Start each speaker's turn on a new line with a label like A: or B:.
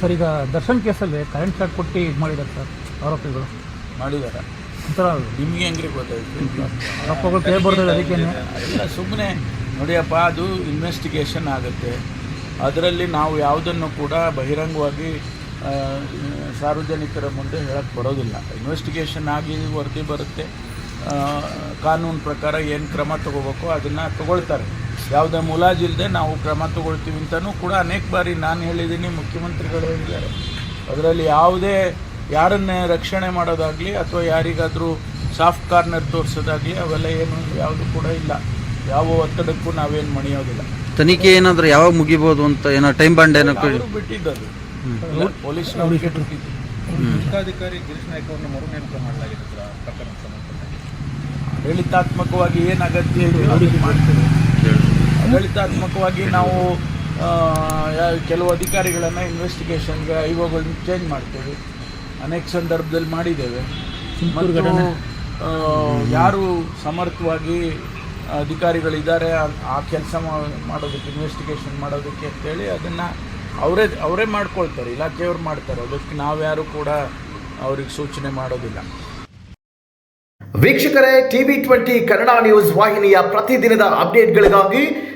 A: Sir ಈಗ ದರ್ಶನ್ ಕೇಸಲ್ಲಿ current shock ಕೊಟ್ಟು ಇದು ಮಾಡಿದ್ದಾರೆ ಸರ್ ಆರೋಪಿಗಳು.
B: ಮಾಡಿದ್ದಾರೆ.
A: ಒಂಥರ
B: ನಿಮಗೆ ಹೆಂಗ್ರಿ ಗೊತ್ತಾಯ್ತು?
A: ಆರೋಪಗಳು ಕೇಳಿ ಬರ್ತದೆ ಅದಕ್ಕೇನೆ
B: ಎಲ್ಲ ಸುಮ್ಮನೆ ನೋಡಿಯಪ್ಪ ಅದು ಇನ್ವೆಸ್ಟಿಗೇಷನ್ ಆಗುತ್ತೆ. ಅದರಲ್ಲಿ ನಾವು ಯಾವುದನ್ನು ಕೂಡ ಬಹಿರಂಗವಾಗಿ ಸಾರ್ವಜನಿಕರ ಮುಂದೆ ಹೇಳಕ್ಕೆ ಬರೋದಿಲ್ಲ. ಇನ್ವೆಸ್ಟಿಗೇಷನ್ ಆಗಿ ವರದಿ ಬರುತ್ತೆ. ಕಾನೂನು ಪ್ರಕಾರ ಏನು ಕ್ರಮ ತಗೋಬೇಕು ಅದನ್ನು ತಗೊಳ್ತಾರೆ. ಯಾವುದೇ ಮುಲಾಜಿಲ್ಲದೆ ನಾವು ಕ್ರಮ ತಗೊಳ್ತೀವಿ ಅಂತಲೂ ಕೂಡ ಅನೇಕ ಬಾರಿ ನಾನು ಹೇಳಿದ್ದೀನಿ ಮುಖ್ಯಮಂತ್ರಿಗಳು ಹೇಳಿದ್ದಾರೆ. ಅದರಲ್ಲಿ ಯಾವುದೇ ಯಾರನ್ನೇ ರಕ್ಷಣೆ ಮಾಡೋದಾಗಲಿ ಅಥವಾ ಯಾರಿಗಾದರೂ ಸಾಫ್ಟ್ ಕಾರ್ನರ್ ತೋರಿಸೋದಾಗಲಿ ಅವೆಲ್ಲ ಏನು ಯಾವುದು ಕೂಡ ಇಲ್ಲ. ಯಾವ ಒತ್ತಡಕ್ಕೂ ನಾವೇನು ಮಣಿಯೋದಿಲ್ಲ.
C: ತನಿಖೆ ಏನಾದರೂ ಯಾವಾಗ ಮುಗಿಬೋದು ಅಂತ ಏನೋ ಟೈಮ್ ಬಾಂಡ್ ಏನೋ
B: ಬಿಟ್ಟಿದ್ದದು. ಪೊಲೀಸ್ನವ್ರಿಗೆ ಬಿಟ್ಟಿದ್ದು
D: ಜಿಲ್ಲಾಧಿಕಾರಿ ಗಿರೀಶ್ ನಾಯ್ಕ ಅವರನ್ನು ಮರು ನೇಮಕ ಮಾಡಲಾಗಿದೆ ಸರ್ ಪ್ರಕರಣ ಸಂಬಂಧಪಟ್ಟ.
B: ಆಡಳಿತಾತ್ಮಕವಾಗಿ ಏನು ಅಗತ್ಯ ಇದೆಯೋ ಮಾಡ್ತೇವೆ. ಆಡಳಿತಾತ್ಮಕವಾಗಿ ನಾವು ಆ, ಯಾ- ಕೆಲವು ಅಧಿಕಾರಿಗಳನ್ನು ಇನ್ವೆಸ್ಟಿಗೇಷನ್ಗೆ ಐಒಗಳನ್ನ ಚೇಂಜ್ ಮಾಡ್ತೇವೆ. ಅನೇಕ ಸಂದರ್ಭದಲ್ಲಿ ಮಾಡಿದ್ದೇವೆ. ಮತ್ತು ಆ, ಯಾರು ಸಮರ್ಥವಾಗಿ ಅಧಿಕಾರಿಗಳಿದ್ದಾರೆ ಆ- ಆ ಕೆಲಸ ಮಾಡೋದಕ್ಕೆ ಇನ್ವೆಸ್ಟಿಗೇಷನ್ ಮಾಡೋದಕ್ಕೆ ಅಂತೇಳಿ ಅದನ್ನು ಅವರೇ ಅವರೇ ಮಾಡ್ಕೊಳ್ತಾರೆ ಇಲಾಖೆಯವ್ರು ಮಾಡ್ತಾರೆ. ಅದಕ್ಕೆ ನಾವ್ಯಾರು ಕೂಡ ಅವ್ರಿಗೆ ಸೂಚನೆ ಮಾಡೋದಿಲ್ಲ.
E: ವೀಕ್ಷಕರೇ ಟಿವಿ ಟ್ವೆಂಟಿ ಕನ್ನಡ ನ್ಯೂಸ್ ವಾಹಿನಿಯ ಪ್ರತಿದಿನದ ಅಪ್ಡೇಟ್ಗಳಿಗಾಗಿ